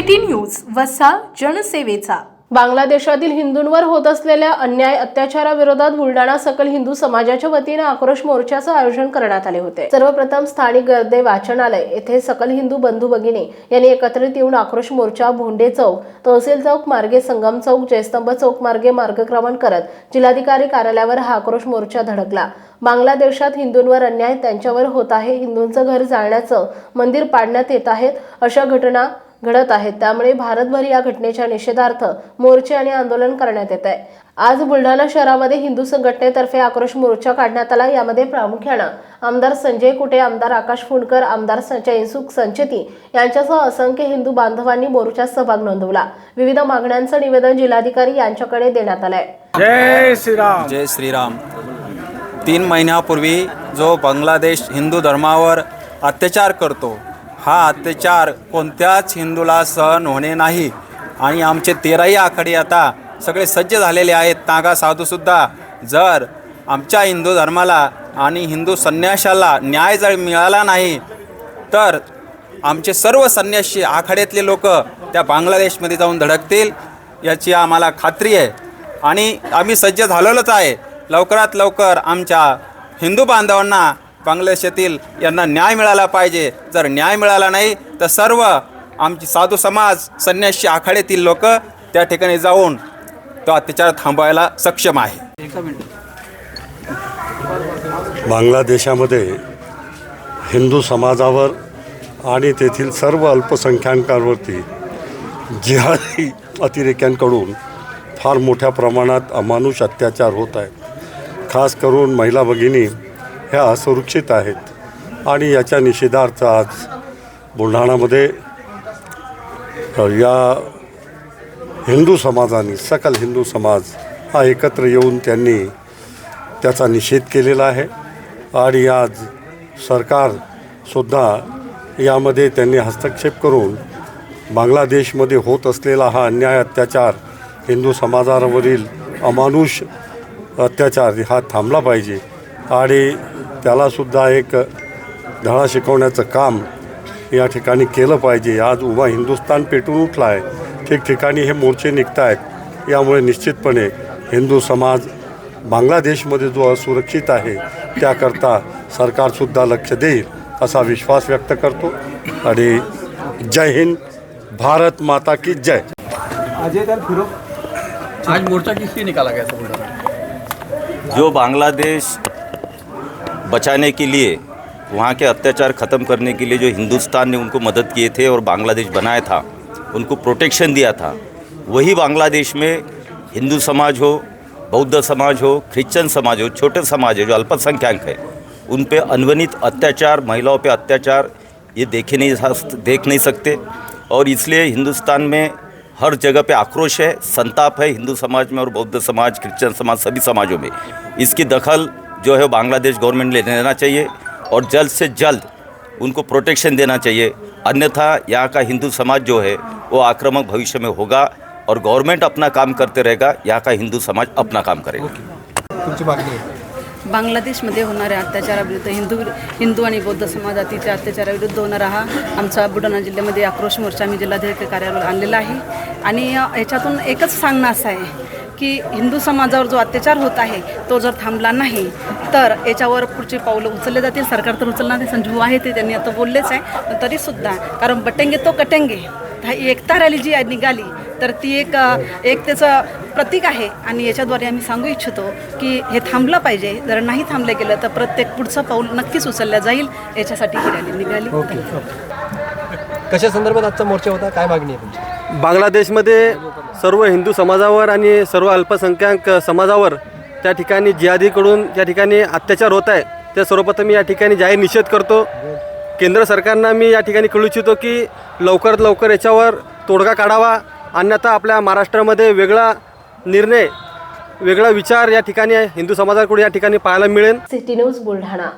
City news वसा जनसेवेचा. बांगलादेशातील हिंदूंवर होत असलेल्या अन्याय अत्याचाराविरोधात बुलढाणा सकल हिंदू समाजाच्या वतीने आक्रोश मोर्चाचं आयोजन करण्यात आले होते. सर्वप्रथम स्थानिक गर्दे वाचनालय येथे सकल हिंदू बंधू भगिनी यांनी एकत्रित येऊन आक्रोश मोर्चा भोंडे चौक तहसील चौक मार्गे संगम चौक जयस्तंभ चौक मार्गे मार्गक्रमण करत जिल्हाधिकारी कार्यालयावर हा आक्रोश मोर्चा धडकला. बांगलादेशात हिंदूंवर अन्याय त्यांच्यावर होत आहे हिंदूंचं घर जाळण्याचं मंदिर पाडण्यात येत आहेत अशा घटना घडत आहेत. त्यामुळे भारतभर या घटनेच्या निषेधार्थ मोर्चे आणि आंदोलन करण्यात येत आहे आज बुलढाणा शहरामध्ये हिंदू संघटनेतर्फे आक्रोश मोर्चा काढण्यात आला. यामध्ये प्रामुख्यानं आमदार संजय कुटे आमदार आकाश फुंडकर आमदार जयसुख संचेती यांच्यासह असंख्य हिंदू बांधवांनी मोर्चात सहभाग नोंदवला. विविध मागण्यांचं निवेदन जिल्हाधिकारी यांच्याकडे देण्यात आलंय. जय श्रीराम. जय श्रीराम. तीन महिन्यापूर्वी जो बांगलादेश हिंदू धर्मावर अत्याचार करतो हा अत्याचार कोणत्याच हिंदूला सहन होणे नाही. आणि आमचे तेराही आखाडे आता सगळे सज्ज झालेले आहेत. नागा साधूसुद्धा जर आमच्या हिंदू धर्माला आणि हिंदू संन्याशाला न्याय जर मिळाला नाही तर आमचे सर्व संन्यासी आखाड्यातले लोक त्या बांगलादेशमध्ये जाऊन धडकतील याची आम्हाला खात्री आहे. आणि आम्ही सज्ज झालेलोच आहे. लवकरात लवकर आमच्या हिंदू बांधवांना बांगलादेशातील यांना न्याय मिळाला पाहिजे. जर न्याय मिळाला नाही तर सर्व आमची साधू समाज संन्यासी आखाड्यातील लोक त्या ठिकाणी जाऊन तो अत्याचार थांबवायला सक्षम आहे. बांगलादेशामध्ये हिंदू समाजावर आणि तेथील सर्व अल्पसंख्याकांवरती जिहादी अतिरेक्यांकडून फार मोठ्या प्रमाणात अमानुष अत्याचार होत आहेत. खास करून महिला भगिनी ह्या असुरक्षित आहेत. आणि याच्या निषेधार्थ आज बुलढाणामध्ये या हिंदू समाजाने सकल हिंदू समाज हा एकत्र येऊन त्यांनी त्याचा निषेध केलेला आहे. आणि आज सरकारसुद्धा यामध्ये त्यांनी हस्तक्षेप करून बांगलादेशमध्ये होत असलेला हा अन्याय अत्याचार हिंदू समाजावरील अमानुष अत्याचार हा थांबला पाहिजे. आणि त्यालासुद्धा एक धडा शिकवण्याचं काम या ठिकाणी केलं पाहिजे. आज उभा हिंदुस्थान पेटून उठला आहे ठिकठिकाणी हे मोर्चे निघत आहेत यामुळे निश्चितपणे हिंदू समाज बांगलादेशमध्ये जो असुरक्षित आहे त्याकरता सरकारसुद्धा लक्ष देईल असा विश्वास व्यक्त करतो. आणि जय हिंद भारत माता की जय. अजय फिरो आज मोर्चा लिए निकाला गया जो बांग्लादेश बचाने के लिए, वहाँ के अत्याचार ख़त्म करने के लिए जो हिंदुस्तान ने उनको मदद किए थे और बांग्लादेश बनाया था, उनको प्रोटेक्शन दिया था, वही बांग्लादेश में हिंदू समाज हो, बौद्ध समाज हो क्रिश्चियन समाज हो, छोटे समाज है जो अल्पसंख्यक है, उन पर अनवनित अत्याचार, महिलाओं पर अत्याचार, ये देखे नहीं देख नहीं सकते। और इसलिए हिंदुस्तान में हर जगह पे आक्रोश है, संताप है हिंदू समाज में और बौद्ध समाज क्रिश्चियन समाज, सभी समाजों में। इसकी दखल जो है बांग्लादेश गवर्नमेंट ले लेना चाहिए और जल्द से जल्द उनको प्रोटेक्शन देना चाहिए। अन्यथा यहाँ का हिंदू समाज जो है वो आक्रामक भविष्य में होगा और गवर्नमेंट अपना काम करते रहेगा यहाँ का हिंदू समाज अपना काम करेगा। आहे? बांगलादेशमध्ये होणाऱ्या अत्याचाराविरुद्ध हिंदू हिंदू आणि बौद्ध समाजातीच्या अत्याचाराविरुद्ध होणारा हा आमचा बुलढाणा जिल्ह्यामध्ये आक्रोश मोर्चा आम्ही जिल्हाधिकारी कार्यालयावर आणलेला आहे. आणि याच्यातून एकच सांगणं असं आहे की हिंदू समाजावर जो अत्याचार होत आहे तो जर थांबला नाही तर याच्यावर पुढची पावलं उचलले जातील. सरकार तर उचलणार नाही संजीव आहे ते त्यांनी आता बोललेच आहे. पण तरीसुद्धा कारण बटेंगे तो कटेंगे. हा एकता रॅली जी आहे निघाली तर ती एक एक त्याचं प्रतीक आहे. आणि याच्याद्वारे आम्ही सांगू इच्छितो की हे थांबलं पाहिजे. जर नाही थांबलं गेलं तर प्रत्येक पुढचं पाऊल नक्कीच उचललं जाईल. याच्यासाठी ही रॅली निघाली. कशा संदर्भात आजचा मोर्चा होता? काय मागणी आहे तुमची? बांगलादेशमध्ये सर्व हिंदू समाजावर आणि सर्व अल्पसंख्याक समाजावर त्या ठिकाणी जिहादीकडून त्या ठिकाणी अत्याचार होत आहे त्या सर्वप्रथम मी या ठिकाणी जाहीर निषेध करतो. केंद्र सरकारनं मी या ठिकाणी कळू इच्छितो की लवकरात लवकर याच्यावर तोडगा काढावा. अन्यथा आपल्या महाराष्ट्रामध्ये वेगळा निर्णय वेगळा विचार या ठिकाणी हिंदू समाजाकडून या ठिकाणी पाहायला मिळेल. City news Buldhana.